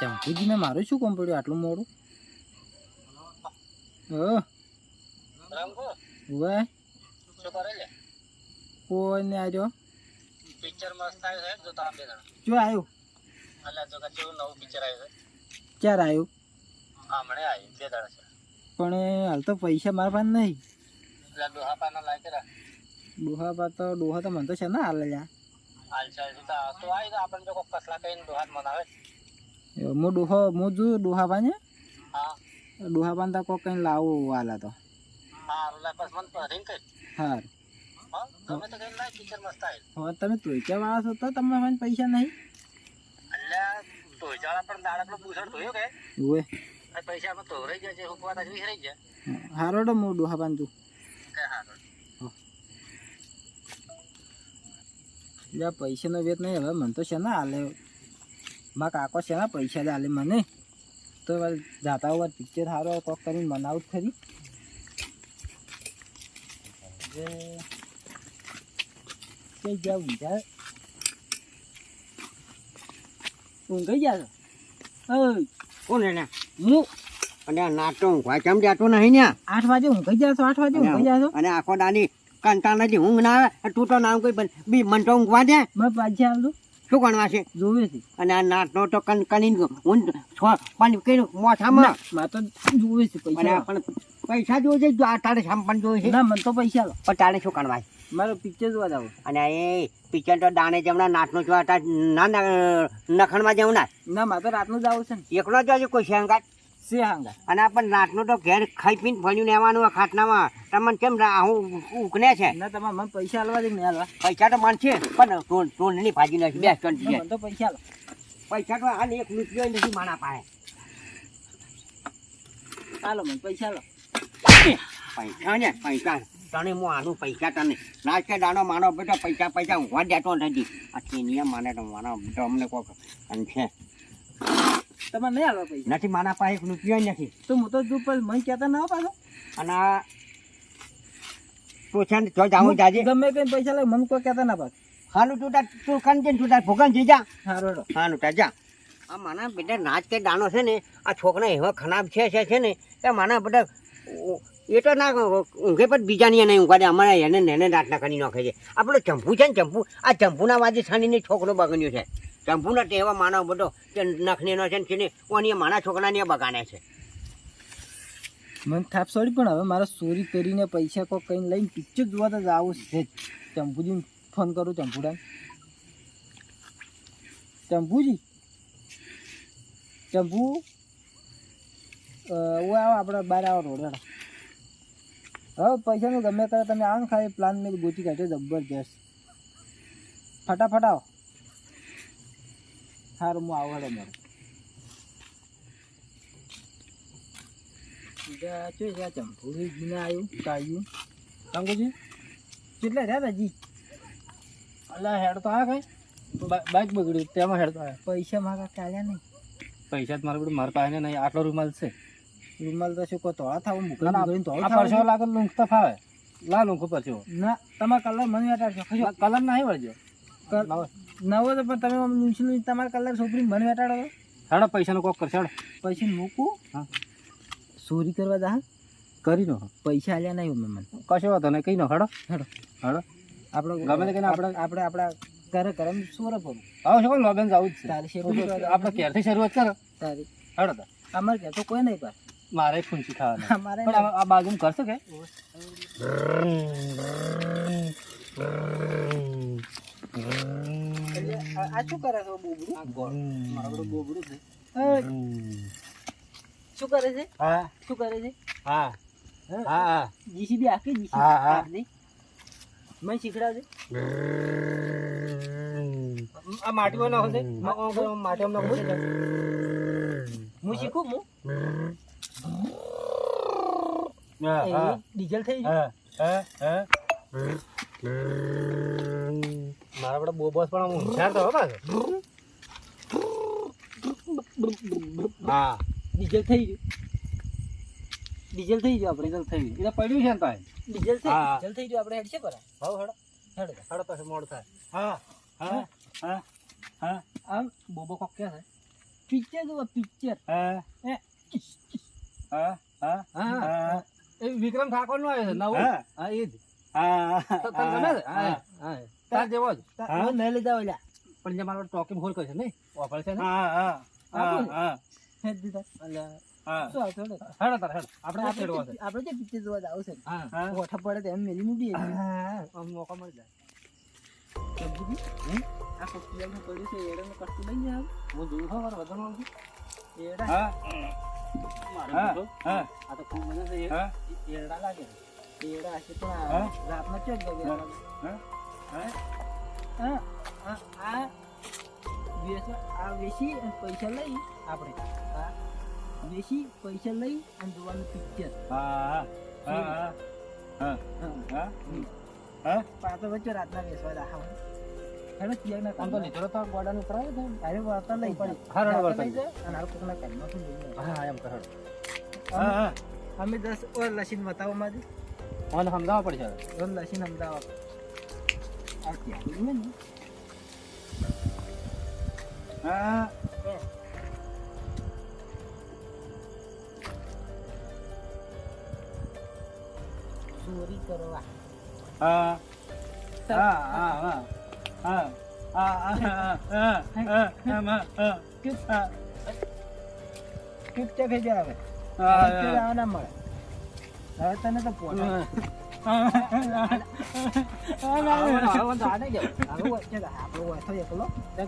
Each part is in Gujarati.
ચંપુજીને મારું શું કામ પડ્યું આટલું મોડું? ઓ રંગો ઉવે. શું કરે છે કોઈ ને આવ્યો પિક્ચર મસ્ત આવ્યું છે જો બે જો આવ્યું એટલે જો કેવું નવું પિક્ચર આવ્યું છે ક્યારે આવ્યું હમણે આવ્યું બે દાડા છે પણ હાલ તો પૈસા મારા પાસે નહીં. એટલે ડોહા પાના લાગે ડોહા તો ડોહા તો મને તો છે ને હાલ લ્યા હાલ છે તો આવી આપણને જો કોઈ કસલા કહીને ડોહા મનાવે. હું ડોહો હું જોયું ડોહા પાને હા. ડોહા પાન તો કોઈ કઈ લાવું વાલા તો. હાર. હા તમે તો કઈ ના પિક્ચર મસ્ત આવ્યું હા તમે તોયચા વાળા છો તો તમે પાસે પૈસા નહીં? એટલે ધોઈચાળા પણ દાડકનો પૂછડ ધોયો કે? ઉવે આ પૈસા માં ધોરાઈ જાય છે હુકવા તા વિસરાઈ જાય હારો તો હું ડોહા પાન તું પૈસાનો વેત નહીં હવે મને તો છે ને હાલે. મારા કાકો છે ને પૈસા ચાલે મને. તો જાતા હોવા પિક્ચર સારો કોક કરીને મનાવું જ ખરી. કઈ જાવ ઊંઘ્યા ઊંઘાઈ ગયા કોણ એને? હું. અને નાટો ઊંઘવા કેમ જાતો નહીં ને આઠ વાગે ઊંઘાઈ છો આઠ વાગે ઊંઘાઈ છો? અને આખો દાની કંટાળ નથી ઊંઘ ના આવે તું તો નામ કોઈ બી મન તો ઊંઘવા દે. મેં પાછી આવજો. શું ગણવા છે? જોયું છે અને આ નાટનો તો કન કની હું છો પણ કે મોથામાં મા તો જોવે છે પૈસા. પણ પૈસા જોવે છે આ તારે સાંપણ જોવે છે? ના મને તો પૈસા લો પણ તારે શું ગણવા છે મારો પિક્ચર જોવા જાવ. અને એ પિક્ચર તો દાણે જમણા નાટનો જોવા ના ના નખણમાં જવું ના ના મારે તો રાતનું જ આવું છે ને. એકલો જ કોઈ શેંગાત હાંગા અને આપણ પણ નાટનો તો ઘેર ખાઈ પીને ભણ્યું લેવાનું ખાટનામાં. તમને કેમ હું ઉકને છે? ના તમારે મને પૈસા આલવા દે ને નહીં પૈસા તો માનશે પણ ટોન ટોલની ભાજી નથી બે ટન છે તો પૈસા પૈસા તો હાલ એક રૂપિયો નથી મારા પાસે. ચાલો મને પૈસા લો પૈસા ને પૈસા. તને હું આનું પૈસા તને. નાચ કે દાડો માનો બેટો પૈસા પૈસા ઊંઘવા દેતો નથી. આ નિયમ માને તો માનો અમને કોક અને છે. તમારે નહીં આલવા પૈસા. નથી મારા પાસે એક રૂપિયો નથી તો હું તો જો પણ મને કહેતા ના પાછો. અને આ તું છે ને જો જાઉં જાજે. ગમે કઈ પૈસા લાગે મને કોઈ કહેતા ના પાછો હાલું તું તાર તું ખાન તૂટા તું ભોગન જઈ જા. સારો હાલું તા જા. આ માના બેટા નાચ કે દાણો છે ને આ છોકરા એવા ખરાબ છે છે છે ને કે માના બધા એ તો ના ઊંઘે પણ બીજાની નહીં ઊંઘાડે અમારે એને ને એને રાતના કરી નાખે છે. આપણો ચંપુ છે ને ચંપુ. આ ચંપુના વાજે છાનીને છોકરો બગડ્યો છે. ચંપુના ટેવા માનવ બધો કે નખનીનો છે ને છે ઓની માના છોકરાને બગાડે છે. મને થાપ સોરી પણ હવે મારે ચોરી કરીને પૈસા કોઈ કઈ લઈને પિક્ચર જોવા તો આવું છે જ. ચંપુજી ફોન કરું ચંપુડા ચંપુજી? ચંપુ? ઓ આવો આપણે બહાર આવો રોડ હવે પૈસાનું ગમે કરે તમે આવો ને ખાલી પ્લાન મેં ગોતી કાઢ્યો, જબરજસ્ત. ફટાફટ આવો. સારું હું આવો હેડો શું છે આ ચંપુડી આવ્યું કાઢ્યું કાંગોજી કેટલા રહ્યા હજી અલા હેડ તો આ કઈ બાઇક બગડ્યું તેમાં હેડ તો આ પૈસા મારા ચાલ્યા નહીં. પૈસા જ મારા બધું મારા પાસે નહીં આટલો રૂમાલ છે. રૂમાલ તો શું કહો તોળા થાવ? આ પરસો લાગે ફાવે. લા લૂંખ પરસો ના તમારા કલર મને કલર નહીં વળજો. કલ- નવો તો પણ તમે લૂંછી તમારા કલર છોકરી મને વેટાડો તો. હેડો પૈસાનો કોક કરશે હેડો. પૈસા મૂકું? હા. ચોરી કરવા જા કરી નો પૈસા આલ્યા નહીં મેં મને. કશો વાંધો નહીં કઈ નો હેડો. હેડો. હેડો. આપણે ગમે તે કહીને આપણે- આપણે આપણા ઘરે ઘરે સોરે પડું આવો છો લોબેન જવું જ છે. તારી શેઠ આપણે ક્યારથી શરૂઆત કરો. તારી હેડો તો. અમારે ઘેર તો કોઈ નહીં પાસ મારે ફૂંચી ખાવાનું. અમારે પણ આ- બાજુ કરશો કે? એટલે આ શું કરે છે બોબડું? મારા બધું બોબડું છે. શું કરે છે? હા. શું કરે છે? હા. હા. જીસીબી આખી જીસીબી હા, હા. આખી. મને શીખડાવજે. આ માટીમાં નાખો છે. માટીમાં નાખો છે. હું શીખું હું? હા. ડીઝલ થઈ ગયું? હા હા હા. મારા બધા બહુ બોસ પણ આમ હોશિયાર તો પાછો. હા. ડીઝલ થઈ ગયું. ડીઝલ થઈ ગયું આપણે રિઝલ્ટ થઈ ગયું. એ પડ્યું છે ને તાય ડીઝલ થઈ હા. ડીઝલ થઈ ગયું આપણે હેડ છે પર. હાવ હેડો. હેડ. હેડો પછી મોડ થાય. હા હા હા હા. આમ બોબો કોક કે છે પિક્ચર જો પિક્ચર હા? એ, હા હા હા એ વિક્રમ ઠાકોરનું આવે છે નવું. હા. એ જ. હા. તો ગમે છે? હા હા. તાર જેવો જ. હા? ન લીધા ઓલા. પણ જે મારો ટોકિંગ હોલ કરશે નહીં ઓફર છે ને? હા હા. હા હે. દીધા. અલ્યા આપડે જે પિક્ચર નહીં યાર હું જોયું હા. મારે હા તો ખૂબ લાગે. એડા આખી તો રાતના ચોક હા. હા હા. આ વેચી અને પૈસા લઈ આપણે હા વેચી પૈસા લઈ અને જોવાનું પિક્ચર હા હા હા હા હા પાછો વચ્ચે રાતના વેચવા દાખા હેડો કિયા ના તો લીધો તો ગોડાનું કરાવે તો અરે વાર્તા લઈ જાય અને હાલ કોકના હા એમ કરો હા હા અમે દસ ઓર લસીન બતાવો મારી મને સમજાવવા પડશે ઓર લસીન અમદાવાદ. હા ચોરી કરવા હા હા. હા હા. હા હા. હા હા ચૂપચાપ થઈ જાય હવે હા હવે આવવા ના મળે. હવે તને તો પોતા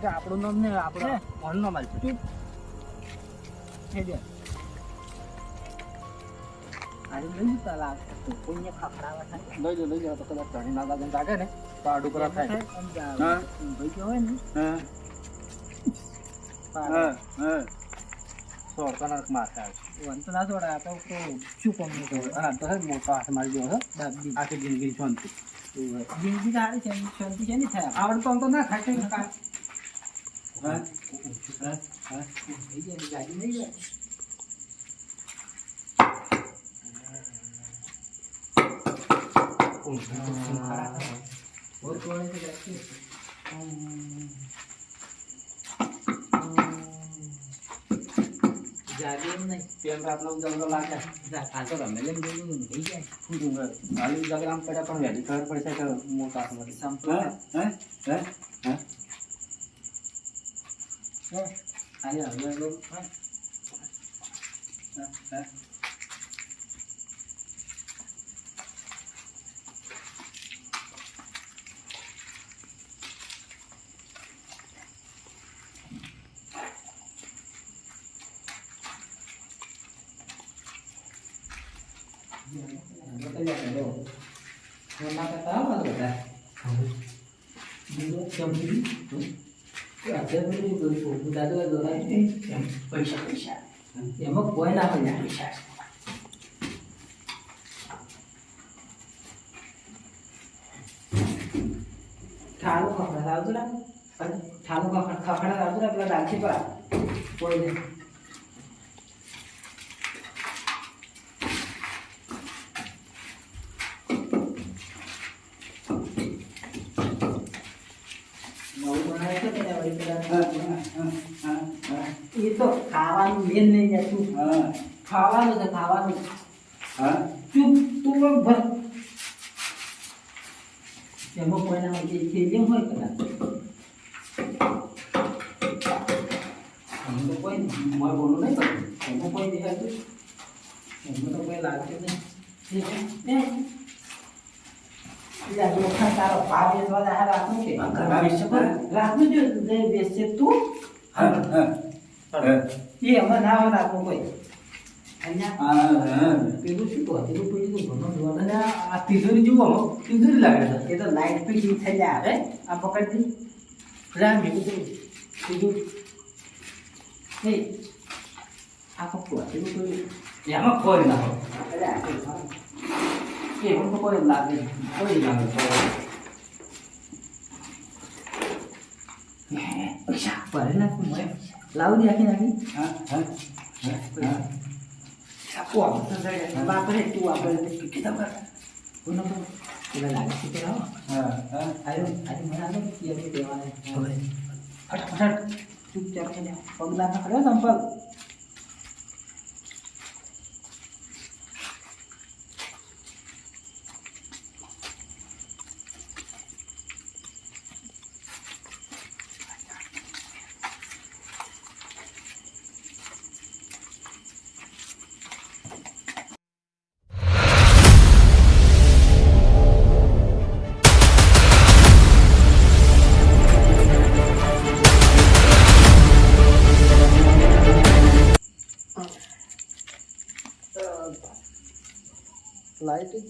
આપણું નામ ને આપણે ફોન નો મારી હા. કલર મારતા આવે તો ના દોડા તો શું કમ તો આ તો હે મોટો હાથ મારી જોડે છે આખી જિંદગી શાંતિ જિંદગી સારી છે શાંતિ છે ને થાય આવડતો આમ તો ના ખાય છે કાં હા હા હા થઈ જાય ગાડી નહીં જાય Oh, Dạ, là đêm này. Tiền bạc lâu dần nó lan này. Là thằng làm mấy lần nhưng mình thấy chứ. Không dùng rồi à lúc giờ cái năm cái đó con hẹn đi thôi phải xe thôi mua cặp mà xong. Đấy đấy đấy hả? Dạ. Ai ở đây luôn? Đấy đấy પૈસા પૈસા એમાં કોઈ ના હોય પૈસા ઠાલો ખખડાવજો ને ને પેલા રાખી પડા કોઈ નહીં. ખાવાનું છે ખાવાનું. ચૂપ તું પણ ભર. એમાં કોઈ ના હોય કે હોય કદાચ. એમાં તો કોઈ મોય બોલું નહીં કરું એમાં કોઈ દેખાતું એમાં તો કોઈ લાગતું નહીં. પેલા જોખા તારો ભાવ વેચવા જાય રાખું કે રાખું જો જે વેચશે તું. એ એમાં ના રાખવું કોઈ. તિજોરી જુઓ તિજોરી લાગે છે. એ તો લાઈટ પી જેવી થઈ જાય આવે આ પકડતી રામ એવું તિજોરી. નહીં આ પકડું તિજોરી એમાં કોઈ ના હોય એવું તો કોઈ લાગે કોઈ લાગે પૈસા. ભરે નાખું લાવી નાખી નાખી હા હા. Aku apa tu saya? Bapa ni tua, bapa ni tu kita ber. Guna tu, kita lagi kita lah. Ayo, ayo mana tu? Ia kita dewa. Cepat, cepat. Cepat, cepat. Paglanak, ada sampai.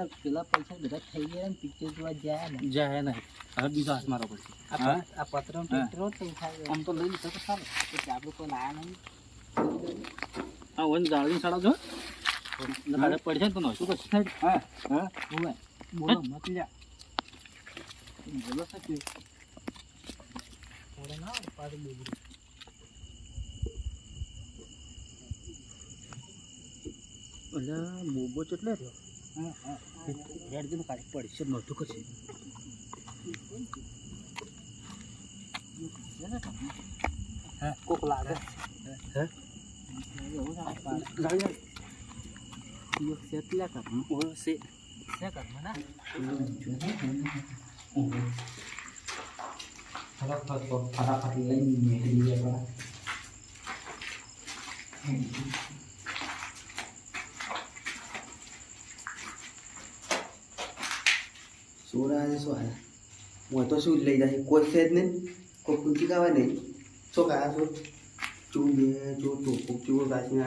આપણે તો પેલા પૈસા બધા થઈ ગયા ને પિક્ચર જોવા જાય ને. જાય નહીં. હવે બીજો હાથ મારવો પડશે. આ પત્ર આમ તો લઈ લીધો તો સારું. એટલે આપણે કોઈ લાયા નહીં. હા વન જાળવી સાડા જો પડશે ને તો શું કરશે? હા બોલો મત લ્યા. બોલો સાચું થોડે ના આવે, પાછું બગડે. બોબો કેટલે રહ્યો હા હા. હેડ દિન કાઢી પડશે નહોતું કરશે હા? કોક લાગે? હે? યો ના પાડે. ગાડી ઈયો સેટ લ્યા કર. ઓર સે સે કર મના? ફટાફટ લઈને નીકળી ગયા. આયા હું તો શું લઈ જાય કોઈ છે જ નહીં કોઈ પૂછી કાવે નહીં શું કાયા છો ચૂ બે ચૂ તો ચૂ કાચીને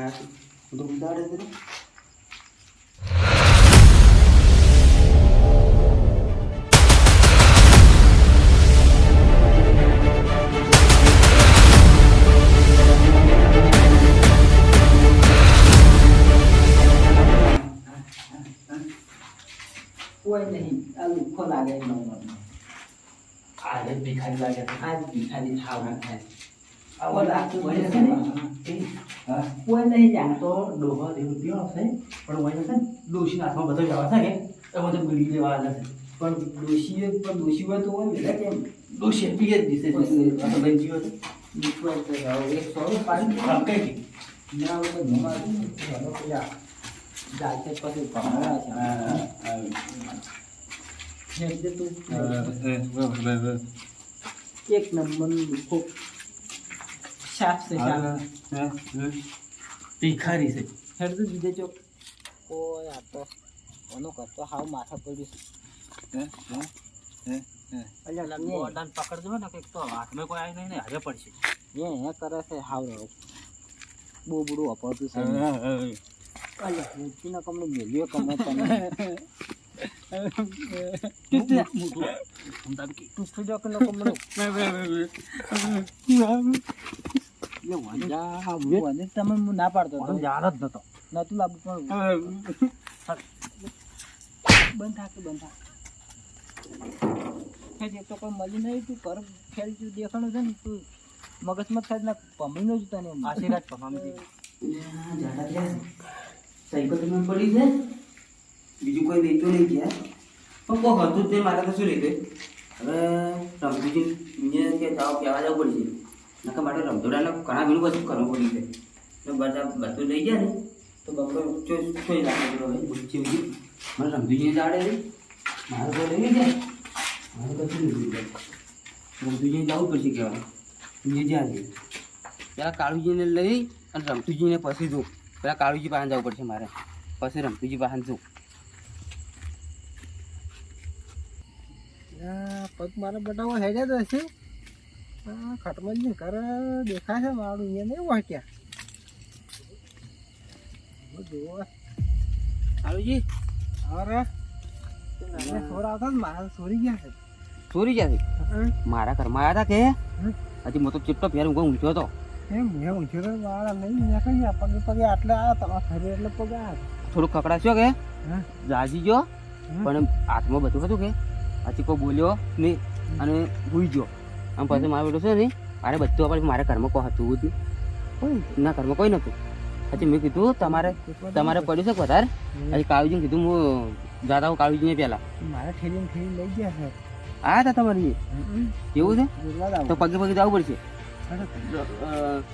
કોઈ નહીં આ લુખ્ખો લાગે એમ નંબરનો. આજે ભિખારી લાગે આ જ ભિખારી થાવું થાય. આવો લાગતું હોય છે કોઈ નહીં જાણતો. તો ડોહા એવું પીવાનો છે પણ હોય છે ને ડોશીના હાથમાં બધો જવા છે કે એ બધો બીડી લેવા આવે છે. પણ ડોશીઓ પણ ડોશી હોય તો હોય ને કેમ? ડોશી પીએ જ દિશે એક સોરું પાડી કઈ ના જમા પછી ભણાવ્યા છે. એક નંબરનું લુખ્ખો સાફ છે ભિખારી છે. હેડ તો દીધે જો કોઈ આ તો કોનો કરતો હાવ માથા પડ્યું અલ્યા ને બોર્ડન પકડજો ને કંઈક તો હાથમાં કોઈ આવી નહીં ને હારે પડશે. એ હે કરે છે હાવ બહુ બુડું અપડતું છે. અલ્યા મૂર્તિના કમણે મેલ્યો નો કમળો તમે ના પાડતો જાણ જ નતો નતું પણ બંધ થાક તો કોઈ મળી નહીં તું કર ખેલ દેખાણું છે ને તું મગજમાં થાય ના પમીનો જ તને આશીર્વાદ પમામી સાયકલ તમે પડી છે બીજું કોઈ લેતો નહીં ગયા. પણ કોઈ હતું તે મારે તો શું ગઈ હવે રમતુજી ઇન્જિનિયર કે જાઓ કહેવા જવું પડશે નકર માટે રમતોડાને ઘણા ઘણું બધું કરવું પડી છે. બધા બધું લઈ ગયા ને, તો બપોર ઊંચો ચોઈ લાગે ભાઈ બુચ્ચી ઉજી મને રમતુજીને જાડે છે મારે તો લઈ ગયા. મારે તો શું લઈ ગયા? રમતુજીને જવું પડશે કહેવાય ઇન્જિનિયર જ્યાં પેલા કાળુજીને લઈ અને રમતુજીને પછી જો પેલા કાળુજી પાસે જવું પડશે મારે. પછી રમતુજી પાસે જવું. પગ મારા બટાવો હેડ્યા તો હશે. આ ખટમલજી ઘર દેખાય છે મારું અહીંયા નહીં વાંચ્યા જુઓ કાળુજી અરે સોર આવતા મારા સોરી ગયા છે. ચોરી ગયા છે? મારા ઘરમાં આવ્યા હતા કે? હજી મોટો ચિટ્ટો ફેર ઊંઘો ઊંઘ્યો હતો. એમ મેં તો નહીં પગે તમારા એટલે પગે થોડું ખકડાશો કે? રાજી જાજી ગયો. પણ હાથમાં બધું હતું કે? પછી કોઈ બોલ્યો નહીં અને ભૂઈ ગયો. આમ પછી મારો બેટો છે ને મારે બધું આપણે મારા ઘરમાં કોઈ હતું હતું કોઈ? ના ઘરમાં કોઈ નહોતું. પછી મેં કીધું તમારે તમારે પડ્યું છે વધારે? પછી કાળુજીને કીધું હું દાદા હું કાળુજીને પહેલાં મારા ઠેલીને ઠેલી લઈ ગયા છે. આવ્યા હતા તમારી એવું છે? તો પગે પગે જવું પડશે.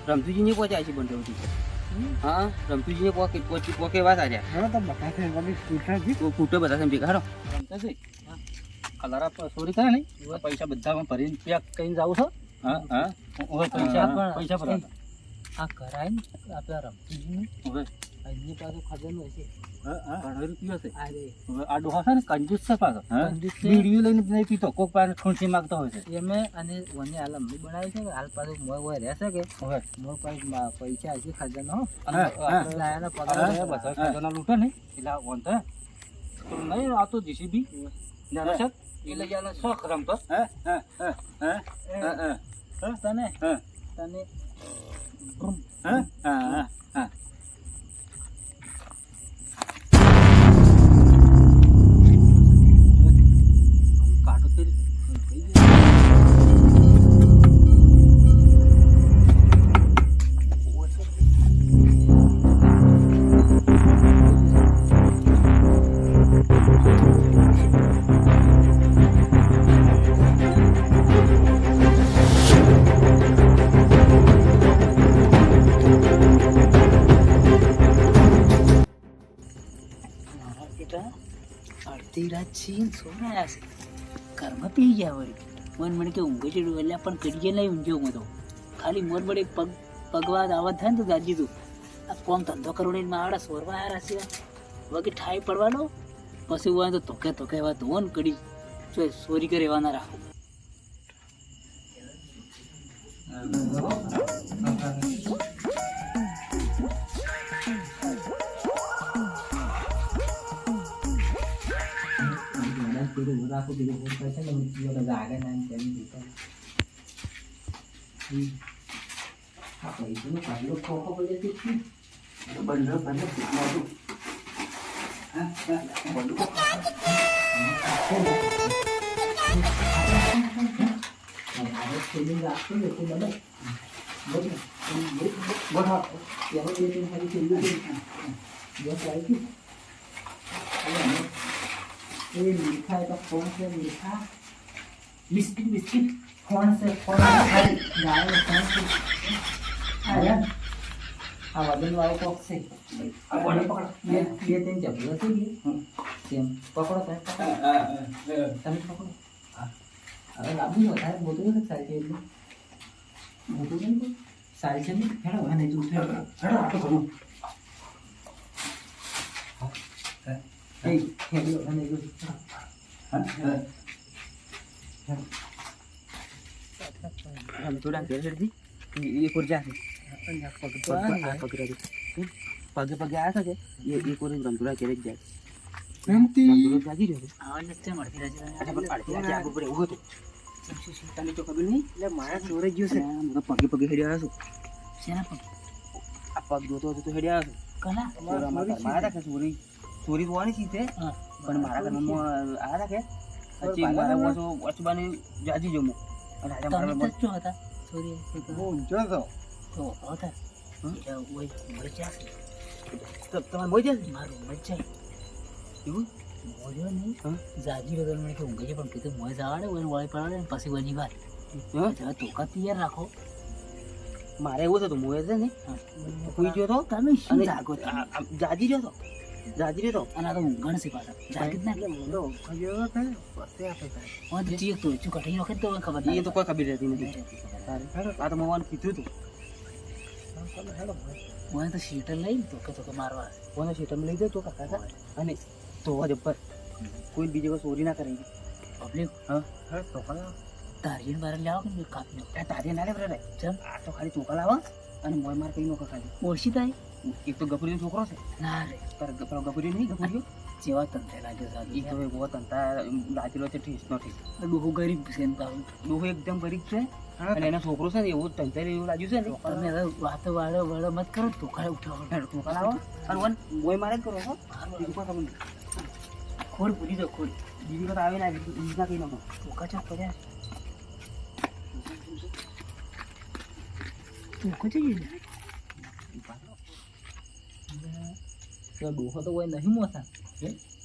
રમતુજીને પહોંચ્યા છે બંધવથી હા રમતુજીને પોકે પોચી પોકે વાત આજે તો બધા છે વળી સ્કૂટર છે તો કૂટો બધા છે હારો. કલરા ચોરી કરે ને પૈસા બધા ભરીને પેક કરીને જાવ છો? હા હા. પૈસા પૈસા ભરા. આ કરાય ને આપણા રમતીજી હવે અહીંની પાસે હા હા ઘણો રૂપિયો છે. આ ડોહા છે ને કંજૂસ છે પાછો. બીડીઓ લઈને નહીં પીતો કોક પાસે ખૂંચી માંગતો હોય છે. એમે અને મને હાલ અમલી બનાવી છે કે હાલ પાછું મોય મોય રહેશે કે? હવે મોય પાસે પૈસા હશે ખજાનો લાયાના પગાર બધા. ખજાના લૂંટે ને એટલે આ તો નહીં આ તો જીસીબી નાનો છે. લઈ યાર શોખ રમતો હે હે હે હે હે હે. તને? હે. તને. હા હા હા. અડધી રાત છે ને સોનાયા છે. ઘરમાં પી ગયા હોય. મન મને કે ઊંઘે ચડ્યું એટલે પણ કડીએ નહીં ઊંઘ્યો હું તો. ખાલી મોર બડે પગ પગવાદ આવા થાય ને તો દાજી તું આ કોમ ધંધો કરવાનો માવડા સોરવા હારા છે? વગે ઠાઈ પડવાનો? પછી હોય તો તોકે તોકે એવા ધોન કડી જો સોરી કરે એવા ના રાખો. sử dụng ra, không được dụng phải chắc là mình nhiều là giải đây này em chém thì xem đi. Học đấy chứ nó phải lúc khó không có liên tiếp chứ nó bần nó bần nó chịu mò luôn hả? Bần nó khó thì mình gặp cái người không đấy mất mất mất học giờ nó đi trên hai cái chuyện luôn đi nhớ cái chứ biscuit biscuit phone છે ફોન ગાય ફોન છે આ આ વજન વાળો કોક છે આ બોલે પકડ બે બે ત્રણ ચપલો છે બે તેમ પકડો તમે પકડો તમે પકડો હવે લાંબુ વધારે મોટું નથી સારી છે એટલું મોટું નહીં સારી છે ને હેડો અને તું હેડો હેડો આટલો ઘણો એ હેડો અને તું રમતુડા ઘેર હેડજી એ કોર જાશે પગે પગે આવ્યા છે કે એ એ કોર રમતુડા ઘેર જ જાય રમતુડો જાગી રહ્યો આવાજ નથી મળતી રાજી આગળ ઉપર એવું હતું તને તો ખબર નહીં એટલે મારા જોડે ગયો છે. બધા પગે પગે હેડી આવ્યા છું શેના પગ આ પગ જોતો હતો તો હેડી આવ્યો કલા છું ચોરા મારા મારા કે ચોરી ચોરી તો હોવાની છે હા. પણ મારા ઘરમાં આવ્યા હતા કે પછી મારા પાછો વચબાને જાજી જમું. રાજા આજે તમે મારા તો જો હતા. ચોરી બહુ ઊંચો હતો તો હતા. ઓય મજા ત- તમારે મારું મરી એવું? મોર્યો નહીં. જાજી રહ્યો મને કે ઊંઘે છે પણ કીધું મોય જવાડે ઓય વળી પડાડે ને પછી વાર હા? જરા તોકા તૈયાર રાખો. મારે એવું થતું મોએ છે ને. ગયો તો તમે શું જાગો આમ જાજી તો જાજી રહ્યો તો અને આ તો ઊંઘણ છે પાછા. જાગી જ ના એટલે મોડો હા તો તો ચૂ કઢી વખત તો ખબર એ તો કોઈ ખબર રહેતી નથી. આ તો મોવાનું કીધું હતું મને તો શીટર લઈ તો કે તો મારવા મને શીટર લઈ દે તો કાકા અને તો જબ્બર કોઈ બીજી વસ્તુ ચોરી ના કરે. પબ્લિક? હા. હા તો કલા તારીને બાર લાવો કે કાપી નાખો? તારી ના લે બરે ચમ. આ તો ખાલી ચોકા લાવો અને મોય માર કઈ નો ખાલી. ઓળશી તાઈ એક તો ગપરીનો છોકરો છે. ના રે. પર ગપરો ગપરી નહીં ગપરીઓ જેવા તંતે લાગે સાહેબ ઈ તો એવો તંતા લાગેલો છે ઠીસ નો ઠીસ. ડોહો ગરીબ છે એમ તારું ડોહો એકદમ ગરીબ છે. અને એનો છોકરો છે ને એવું તંતર એવું લાગ્યું છે ને. તમે હવે વાતો વાળો વાળો મત કરો તો કાલે ઉઠો તો કાલે આવો. અને વન મોય મારે જ કરો છો ખોડ પૂરી દો ખોડ. બીજી વખત આવે ને બીજી ના કઈ નાખો ટોકા ચોક પડ્યા ટોકો જો ડોહો તો કોઈ નહીં મોસા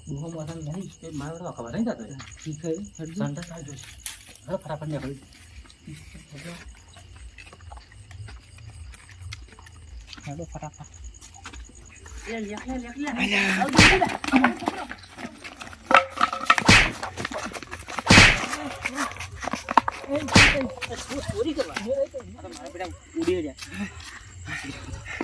ડોહો મોસા નહીં એ મારો તો ખબર નહીં થતો શીખે સંડા થાય જોશે હવે ફટાફટ નીકળી હેલો ફટાફટ લે લે લે લે આવ ઉડી ગયા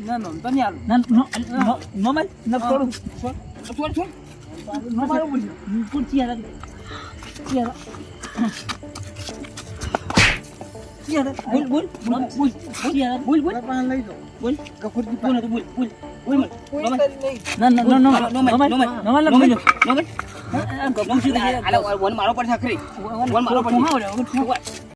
નો નો મેલ ના નો ના નો મેલ ના છોડું છોડ છોડ છોડ. નો મારો બોલ પૂર ચી હતા ચી હતા ચી હતા બોલ બોલ બોલ બોલ ચી બોલ બોલ. પાન લઈ દો. બોલ. કફુર બોલ બોલ બોલ બોલ ના ના નો નો નો નો નો નો નો નો નો મારો પડશે આખરી મારો પડશે